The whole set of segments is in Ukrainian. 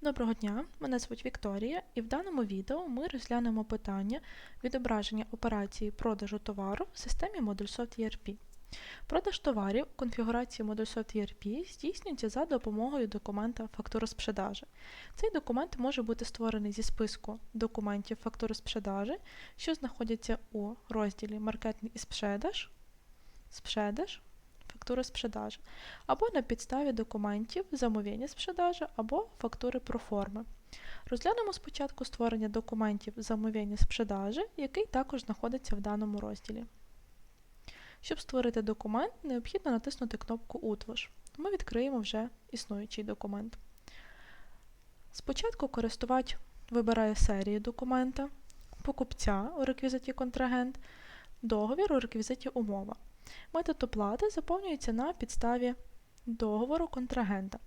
Доброго дня, мене звуть Вікторія, і в даному відео ми розглянемо питання відображення операції продажу товару в системі ModulSoft ERP. Продаж товарів у конфігурації ModulSoft ERP здійснюється за допомогою документа фактури продажі. Цей документ може бути створений зі списку документів фактури продажі, що знаходяться у розділі Маркетинг і спшедаж, спшедаж, фактури продажі, або на підставі документів замовлення спшедажі або фактури проформи. Розглянемо спочатку створення документів замовлення спшедажі, який також знаходиться в даному розділі. Щоб створити документ, необхідно натиснути кнопку Утвож. Ми відкриємо вже існуючий документ. Спочатку користувач вибирає серію документа, покупця у реквізиті контрагент, договір у реквізиті умова. Метод оплати заповнюється на підставі договору контрагента.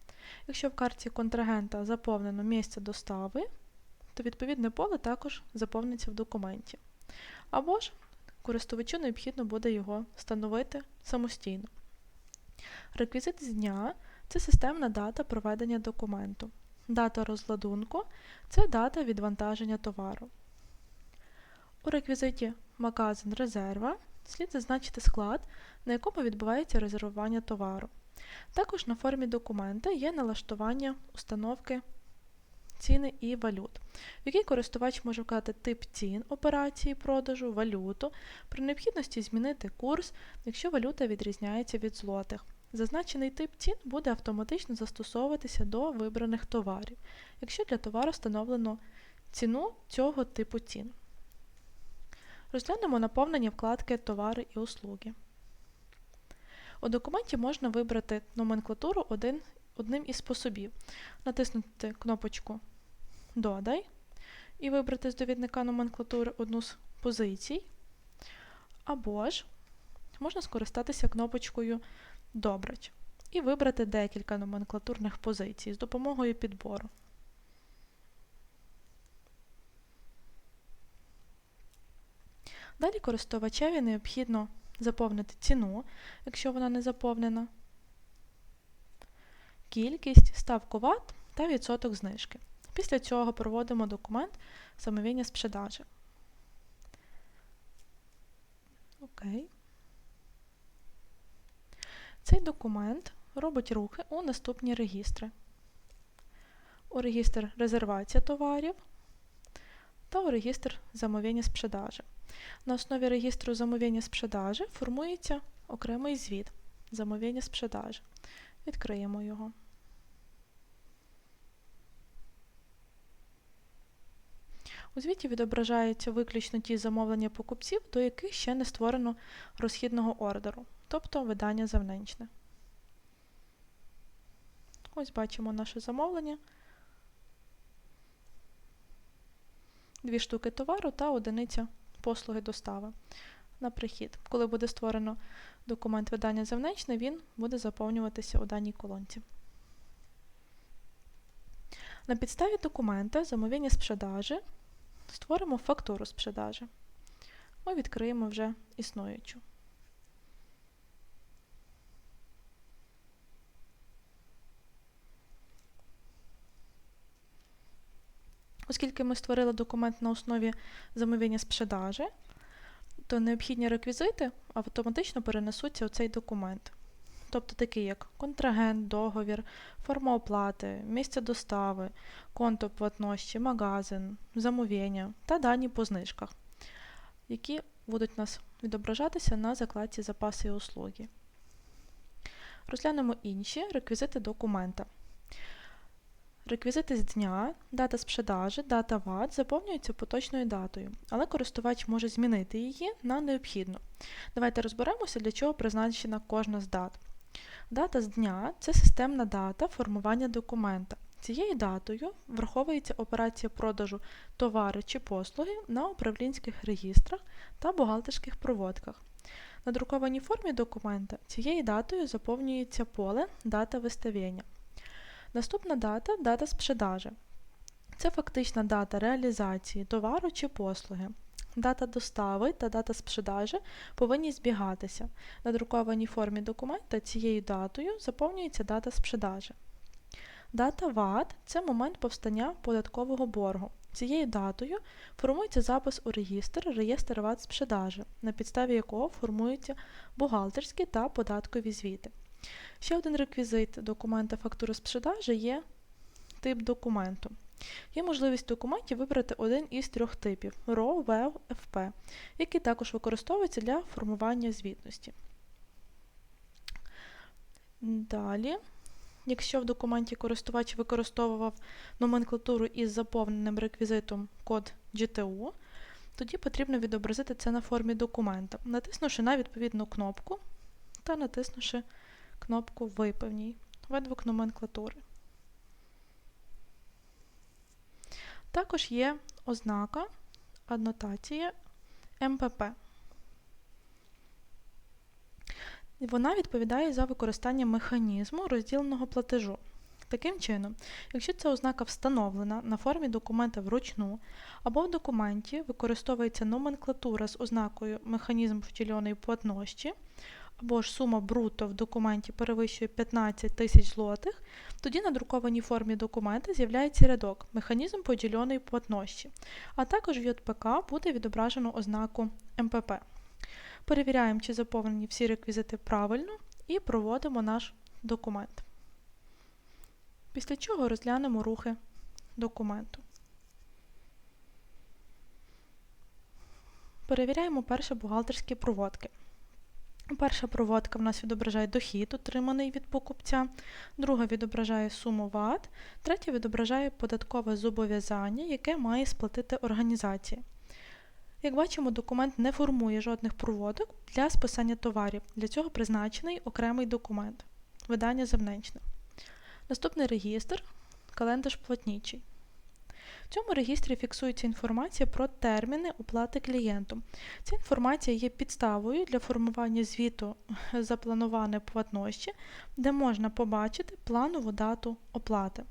Якщо в картці контрагента заповнено місце достави, то відповідне поле також заповниться в документі. Або ж користувачу необхідно буде його встановити самостійно. Реквізит з дня це системна дата проведення документу. Дата розладунку це дата відвантаження товару. У реквізиті магазин резерва слід зазначити склад, на якому відбувається резервування товару. Також на формі документа є налаштування установки ціни і валют, в якій користувач може вказати тип цін операції продажу, валюту, при необхідності змінити курс, якщо валюта відрізняється від злотих. Зазначений тип цін буде автоматично застосовуватися до вибраних товарів, якщо для товару встановлено ціну цього типу цін. Розглянемо наповнення вкладки Товари і услуги. У документі можна вибрати номенклатуру один, одним із способів. Натиснути кнопочку Додай і вибрати з довідника номенклатури одну з позицій. Або ж можна скористатися кнопочкою Добрач і вибрати декілька номенклатурних позицій з допомогою підбору. Далі користувачеві необхідно заповнити ціну, якщо вона не заповнена, кількість, ставку ват та відсоток знижки. Після цього проводимо документ замовлення з продажі. Окей. Цей документ робить рухи у наступні регістри. У регістр резервація товарів та у регістр замовлення продажі. На основі регістру замовлення продажі формується окремий звіт замовлення продажі. Відкриємо його. У звіті відображаються виключно ті замовлення покупців, до яких ще не створено розхідного ордеру, тобто видання завненчне. Ось бачимо наше замовлення. Дві штуки товару та одиниця послуги достави на прихід. Коли буде створено документ видання завнечне, він буде заповнюватися у даній колонці. На підставі документа замовлення з продажі створимо фактуру з продажі. Ми відкриємо вже існуючу. Оскільки ми створили документ на основі замовлення з продажі, то необхідні реквізити автоматично перенесуться у цей документ. Тобто такі як контрагент, договір, форма оплати, місце достави, конто платнощі, магазин, замовлення та дані по знижках, які будуть нас відображатися на закладці запаси і услуги. Розглянемо інші реквізити документа. Реквізити з дня, дата з продажі, дата ВАТ заповнюються поточною датою, але користувач може змінити її на необхідну. Давайте розберемося, для чого призначена кожна з дат. Дата з дня це системна дата формування документа. Цією датою враховується операція продажу товари чи послуги на управлінських регістрах та бухгалтерських проводках. На друкованій формі документа цією датою заповнюється поле Дата виставлення. Наступна дата дата спшедажі. Це фактична дата реалізації товару чи послуги. Дата достави та дата спшедажі повинні збігатися. На друкованій формі документа цією датою заповнюється дата спшедажі. Дата ВАТ це момент повстання податкового боргу. Цією датою формується запис у реєстр реєстр ВАТ з продажі, на підставі якого формуються бухгалтерські та податкові звіти. Ще один реквізит документа фактури продажі є тип документу. Є можливість в документі вибрати один із трьох типів RAW, WEV, FP, які також використовуються для формування звітності. Далі, якщо в документі користувач використовував номенклатуру із заповненим реквізитом код GTU, тоді потрібно відобразити це на формі документа, натиснувши на відповідну кнопку та натиснувши кнопку Виповній видвик номенклатури. Також є ознака анотація МПП. Вона відповідає за використання механізму розділеного платежу. Таким чином, якщо ця ознака встановлена на формі документа вручну, або в документі використовується номенклатура з ознакою механізм втільоної платнощі, або ж сума бруто в документі перевищує 15 тисяч злотих, тоді на друкованій формі документа з'являється рядок механізм поділеної платнощі, а також в ЙПК буде відображено ознаку МПП. Перевіряємо, чи заповнені всі реквізити правильно, і проводимо наш документ. Після чого розглянемо рухи документу. Перевіряємо перші бухгалтерські проводки. Перша проводка в нас відображає дохід, отриманий від покупця, друга відображає суму ВАТ, третя відображає податкове зобов'язання, яке має сплатити організація. Як бачимо, документ не формує жодних проводок для списання товарів. Для цього призначений окремий документ видання завнечне. Наступний регістр календар платнічий. В цьому регістрі фіксується інформація про терміни оплати клієнту. Ця інформація є підставою для формування звіту заплановане платнощі, де можна побачити планову дату оплати.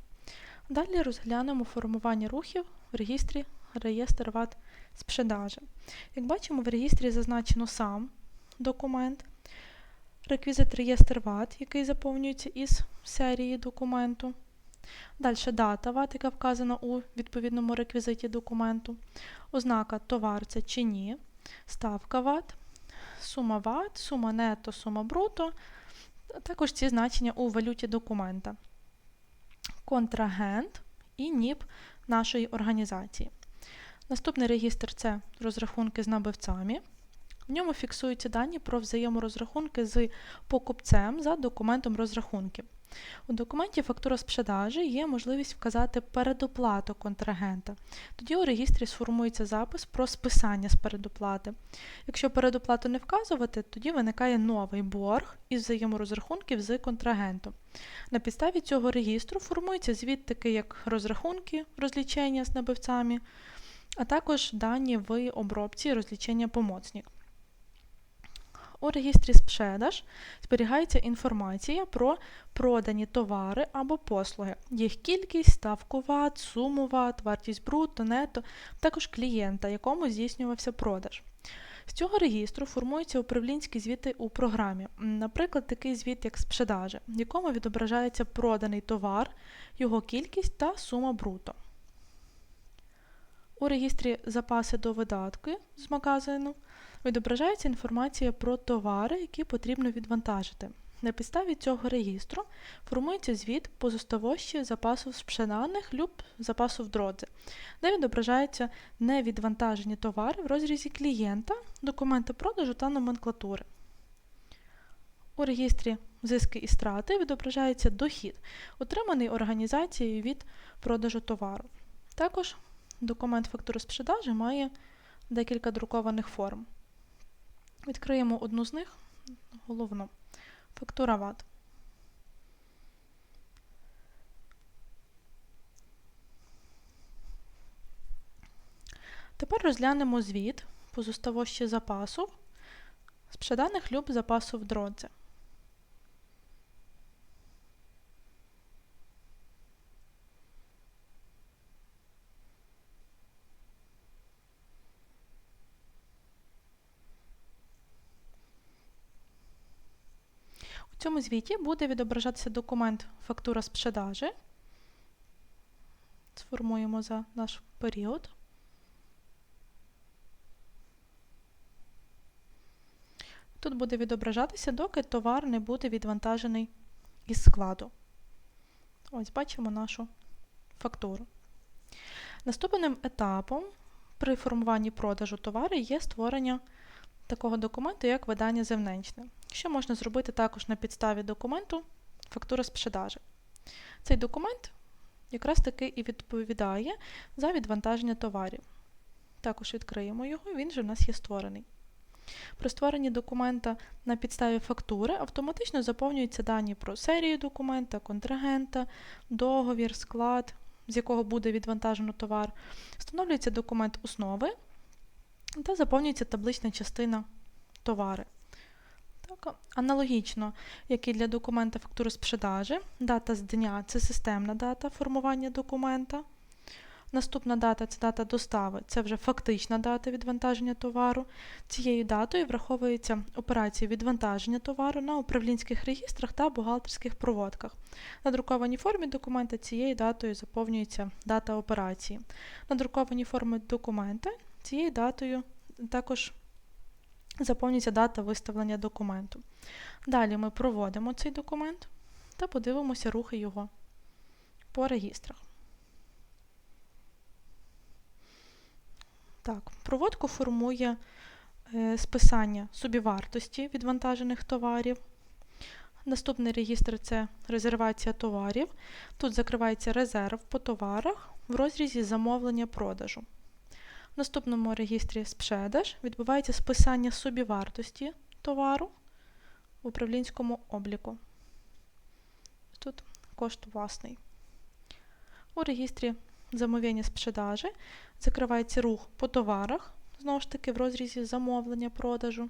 Далі розглянемо формування рухів в регістрі реєстр ВАТ з продажі. Як бачимо, в регістрі зазначено сам документ, реквізит реєстр ВАТ, який заповнюється із серії документу. Далі дата ВАТ, яка вказана у відповідному реквізиті документу, ознака товар це чи ні, ставка ВАТ, сума ВАТ, сума нето, сума бруто, також ці значення у валюті документа, контрагент і НІП нашої організації. Наступний регістр це розрахунки з набивцями. В ньому фіксуються дані про взаєморозрахунки з покупцем за документом розрахунків. У документі фактура з продажі є можливість вказати передоплату контрагента. Тоді у регістрі сформується запис про списання з передоплати. Якщо передоплату не вказувати, тоді виникає новий борг із взаєморозрахунків з контрагентом. На підставі цього регістру формується звіт такий, як розрахунки розлічення з набивцями, а також дані в обробці розлічення помocник. У регістрі «Спшедаж» зберігається інформація про продані товари або послуги, їх кількість, ставку ВАТ, суму ВАТ, вартість бруто, нето, також клієнта, якому здійснювався продаж. З цього регістру формуються управлінські звіти у програмі, наприклад, такий звіт, як «Спшедажі», в якому відображається проданий товар, його кількість та сума бруто. У регістрі запаси до видатки з магазину відображається інформація про товари, які потрібно відвантажити. На підставі цього регістру формується звіт по зоставощі запасу спшенаних люб запасу в дродзи, де відображаються невідвантажені товари в розрізі клієнта, документи продажу та номенклатури. У регістрі зиски і страти відображається дохід, отриманий організацією від продажу товару. Також документ фактури з має декілька друкованих форм. Відкриємо одну з них, головну. Фактура ВАТ. Тепер розглянемо звіт по зоставощі запасу з приданих люб запасу в дродзі. В цьому звіті буде відображатися документ фактура з продажі сформуємо за наш період. Тут буде відображатися, доки товар не буде відвантажений із складу. Ось бачимо нашу фактуру. Наступним етапом при формуванні продажу товару є створення такого документу, як видання зевненчне, що можна зробити також на підставі документу фактура з продажі. Цей документ якраз таки і відповідає за відвантаження товарів. Також відкриємо його, він же в нас є створений. При створенні документа на підставі фактури автоматично заповнюються дані про серію документа, контрагента, договір, склад, з якого буде відвантажено товар. Встановлюється документ основи та заповнюється таблична частина товари. Так, аналогічно, як і для документа фактури продажі, дата з дня це системна дата формування документа. Наступна дата це дата достави, це вже фактична дата відвантаження товару. Цією датою враховуються операції відвантаження товару на управлінських регістрах та бухгалтерських проводках. На друкованій формі документа цією датою заповнюється дата операції. На друкованій формі документа цією датою також заповнюється дата виставлення документу. Далі ми проводимо цей документ та подивимося рухи його по регістрах. Так, проводку формує е, списання собівартості відвантажених товарів. Наступний регістр це резервація товарів. Тут закривається резерв по товарах в розрізі замовлення продажу. В наступному регістрі «Спшедаж» відбувається списання собівартості товару в управлінському обліку. Тут кошт власний. У регістрі замовлення спшедажі закривається рух по товарах, знову ж таки, в розрізі замовлення продажу.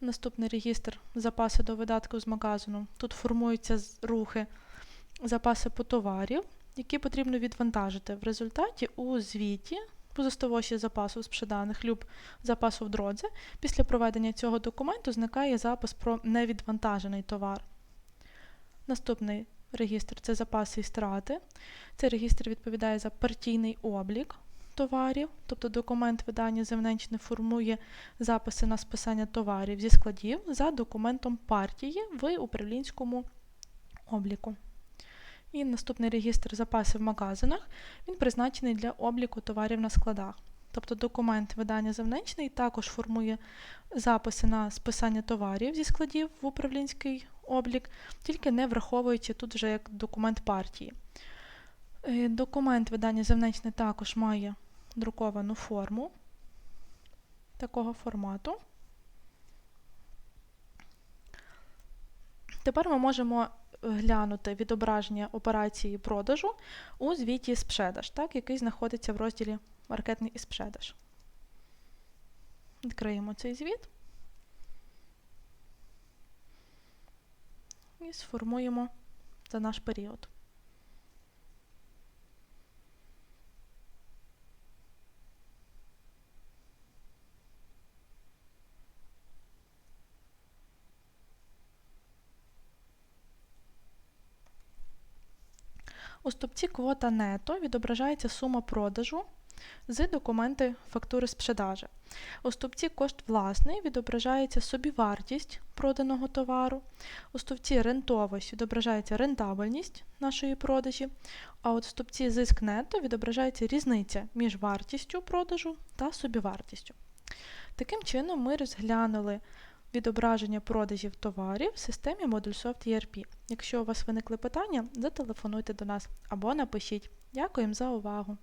Наступний регістр запаси до видатків з магазину. Тут формуються рухи запаси по товарів, які потрібно відвантажити. В результаті у звіті по застовощі запасу спшеданих люб запасу в дродзе, після проведення цього документу зникає запис про невідвантажений товар. Наступний регістр це запаси і страти. Цей регістр відповідає за партійний облік товарів, тобто документ видання земненщини формує записи на списання товарів зі складів за документом партії в управлінському обліку. І наступний регістр запасів в магазинах, він призначений для обліку товарів на складах. Тобто документ видання завнечний також формує записи на списання товарів зі складів в управлінський облік, тільки не враховуючи тут вже як документ партії. Е, документ видання завнечне також має друковану форму такого формату. Тепер ми можемо глянути відображення операції продажу у звіті «Спшедаж», так, який знаходиться в розділі Маркетний і спшедаж». Відкриємо цей звіт і сформуємо за наш період. У стопці квота нето відображається сума продажу з документи фактури з. У стопці кошт власний відображається собівартість проданого товару. У стопці рентовість відображається рентабельність нашої продажі, а от в стопці зиск нето відображається різниця між вартістю продажу та собівартістю. Таким чином, ми розглянули відображення продажів товарів в системі ModulSoft ERP. Якщо у вас виникли питання, зателефонуйте до нас або напишіть. Дякуємо за увагу!